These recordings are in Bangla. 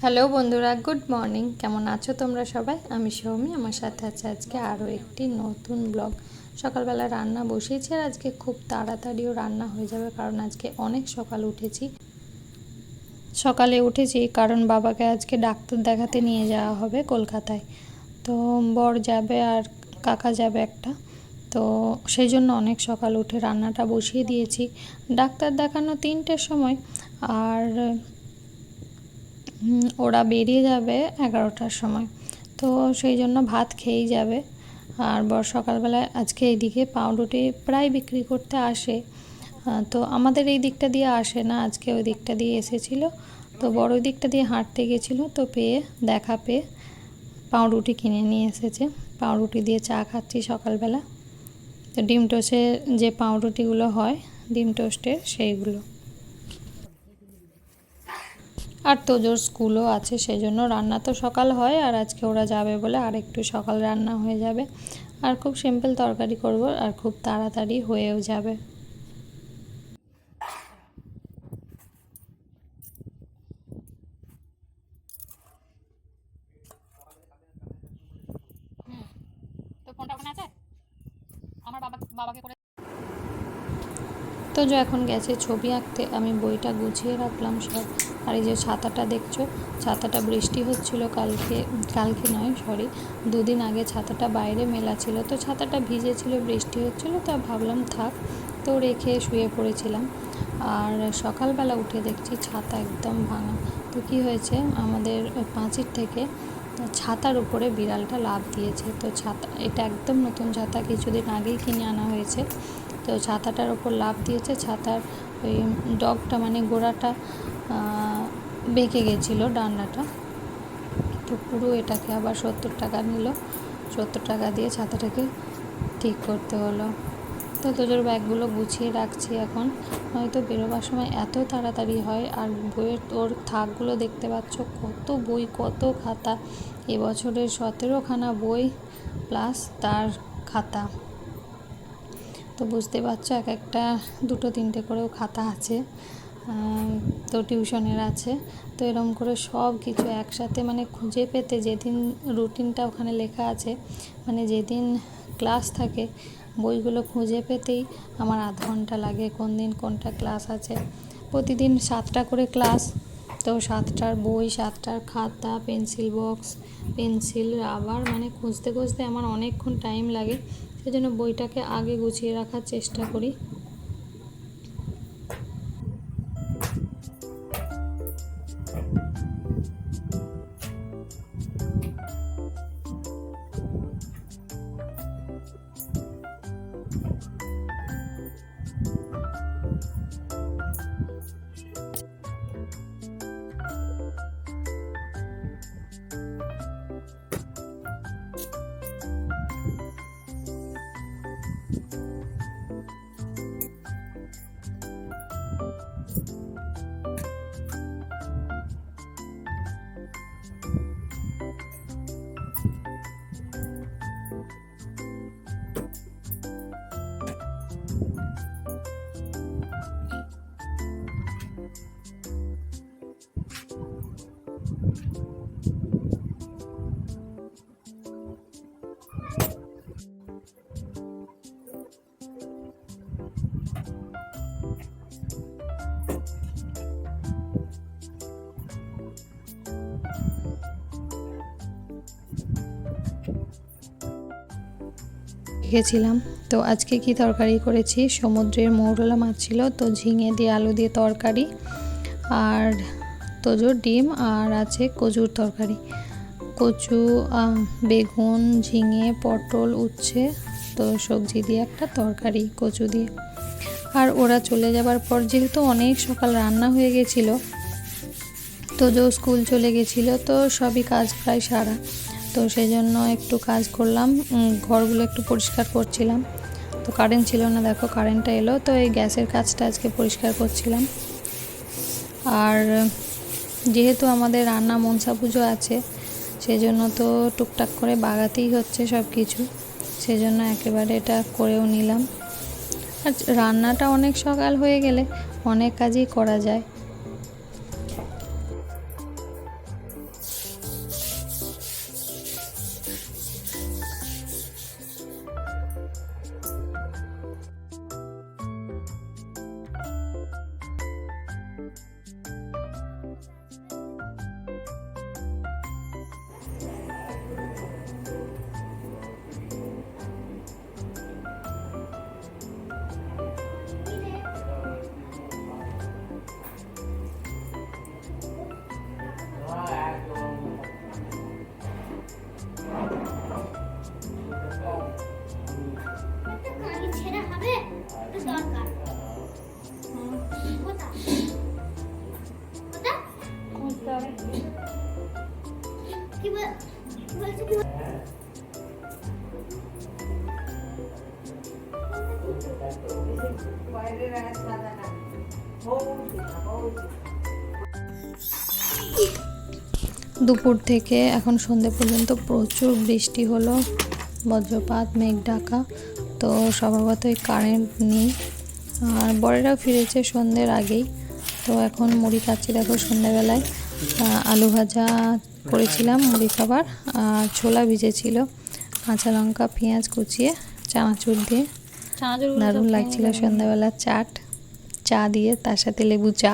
হ্যালো বন্ধুরা, গুড মর্নিং। কেমন আছো তোমরা সবাই? আমি সৌমি, আমার সাথে আছে আজকে আরও একটি নতুন ব্লগ। সকালবেলা রান্না বসিয়েছি আর আজকে খুব তাড়াতাড়িও রান্না হয়ে যাবে কারণ আজকে অনেক সকাল উঠেছি। সকালে উঠেছি কারণ বাবাকে আজকে ডাক্তার দেখাতে নিয়ে যাওয়া হবে কলকাতায়। তো বর যাবে আর কাকা যাবে একটা। তো সেই জন্য অনেক সকাল উঠে রান্নাটা বসিয়ে দিয়েছি। ডাক্তার দেখানো তিনটের সময়। আর ওরা বেরিয়ে যাবে এগারোটার সময়। তো সেই জন্য ভাত খেয়েই যাবে। আর বর সকালবেলায় আজকে এইদিকে পাউরুটি প্রায় বিক্রি করতে আসে। তো আমাদের এই দিকটা দিয়ে আসে না, আজকে ওই দিকটা দিয়ে এসেছিল। তো বড় ওই দিকটা দিয়ে হাঁটতে গেছিল, তো পেয়ে দেখা পেয়ে পাউরুটি কিনে নিয়ে এসেছে। পাউরুটি দিয়ে চা খাচ্ছি সকালবেলা। তো ডিম টোস্টে যে পাউরুটিগুলো হয়, ডিম টোস্টের সেইগুলো। আর তোজোর স্কুলও আছে সেই জন্য রান্না তো সকাল হয় আর আজকে ওরা যাবে বলে আর একটু সকাল রান্না হয়ে যাবে। আর খুব সিম্পল তরকারি করব আর খুব তাড়াতাড়ি হয়েও যাবে। আমার বাবা বাবাকে করে তো যে এখন গেছে। ছবি আঁকতে আমি বইটা গুছিয়ে রাখলাম সব। আর এই যে ছাতাটা দেখছ, ছাতাটা বৃষ্টি হচ্ছিল কালকে কালকে নয় সরি দুদিন আগে ছাতাটা বাইরে মেলা ছিল। তো ছাতাটা ভিজেছিল, বৃষ্টি হচ্ছিল, তা ভাবলাম থাক, তো রেখে শুয়ে পড়েছিলাম। আর সকালবেলা উঠে দেখছি ছাতা একদম ভাঙা। তো কী হয়েছে, আমাদের পাঁচির থেকে ছাতার উপরে বিড়ালটা লাভ দিয়েছে। তো ছাতা, এটা একদম নতুন ছাতা, কিছুদিন আগেই কিনে আনা হয়েছে। তো ছাতাটার ওপর লাভ দিয়েছে, ছাতার ওই ডগটা মানে গোড়াটা বেঁকে গেছিল ডান্ডাটা। তো পুরো এটাকে আবার সত্তর টাকা নিল। সত্তর টাকা দিয়ে ছাতাটাকে ঠিক করতে হলো। তো তোজোর ব্যাগগুলো গুছিয়ে রাখছি এখন। নয়তো বেরোবার সময় এত তাড়াতাড়ি হয়, আর বইয়ের তোর থাকগুলো দেখতে পাচ্ছ, কত বই, কত খাতা। এবছরের সতেরোখানা বই প্লাস তার খাতা। তো বুঝতে পারছ, এক একটা, দুটো, তিনটে করেও খাতা আছে তো টিউশনের আছে। তো এরম করে সব কিছু একসাথে মানে খুঁজে পেতে যেদিন রুটিনটা ওখানে লেখা আছে মানে যেদিন ক্লাস থাকে বইগুলো খুঁজে পেতেই আমার আধ ঘণ্টা লাগে কোন দিন কোনটা ক্লাস আছে। প্রতিদিন সাতটা করে ক্লাস। তো সাতটার বই, সাতটার খাতা, পেন্সিল বক্স, পেন্সিল, রাবার মানে খুঁজতে খুঁজতে আমার অনেকক্ষণ টাইম লাগে। সেই জন্য বইটাকে আগে গুছিয়ে রাখার চেষ্টা করি। গেছিলাম। তো আজকে কি তরকারি করেছি? সমুদ্রের মৌরলা মাছ ছিল, তো ঝিঙে দিয়ে আলু দিয়ে তরকারি আর তোজোর ডিম আর আছে কচুর তরকারি। কচু বেগুন, ঝিঙে, পটল, উচ্ছে, তো সবজি দিয়ে একটা তরকারি কচু দিয়ে। আর ওরা চলে যাবার পর যেহেতু অনেক সকাল রান্না হয়ে গেছিল তো যে স্কুল চলে গেছিল, তো সবই কাজ প্রায় সারা। তো সেই জন্য একটু কাজ করলাম। ঘরগুলো একটু পরিষ্কার করছিলাম। তো কারেন্ট ছিল না, দেখো কারেন্টটা এলো। তো এই গ্যাসের কাজটা আজকে পরিষ্কার করছিলাম। আর যেহেতু আমাদের রান্না মনসা পুজো আছে সেজন্য তো টুকটাক করে বাগাতেই হচ্ছে সব কিছু সেজন্য একেবারে এটা করেও নিলাম। আর রান্নাটা অনেক সকাল হয়ে গেলে অনেক কাজই করা যায়। দুপুর থেকে এখন সন্ধে পর্যন্ত প্রচুর বৃষ্টি হলো বজ্রপাত মেঘ ডাকা তো স্বভাবতই কারেন্ট নেই। আর বরেরাও ফিরেছে সন্ধ্যের আগেই তো এখন মুড়ি খাচ্ছি দেখো সন্ধ্যেবেলায়। আহ, আলু ভাজা করেছিলাম মুড়ি খাবার আর ছোলা ভিজেছিল কাঁচা লঙ্কা পেঁয়াজ কুচিয়ে চানাচুর দিয়ে। দারুণ লাগছিল সন্ধ্যাবেলা চাট চা দিয়ে তার সাথে লেবু চা।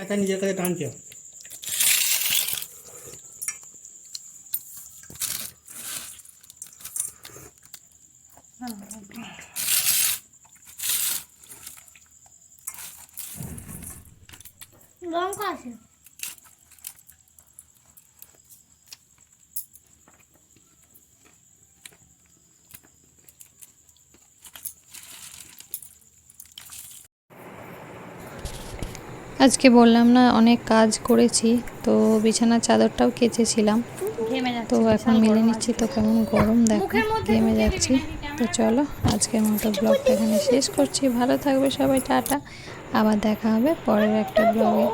একা নিজের কাছে টানছে লঙ্কা আছে আজকে বললাম না অনেক কাজ করেছি তো বিছানার চাদরটাও কেচেছিলাম। তো এখন মিলে নিচ্ছি তো কেমন গরম দেখো ঘেমে যাচ্ছি। তো চলো আজকের মতো ব্লগটা এখানে শেষ করছি। ভালো থাকবে সবাই টাটা। আবার দেখা হবে পরের একটা ব্লগে।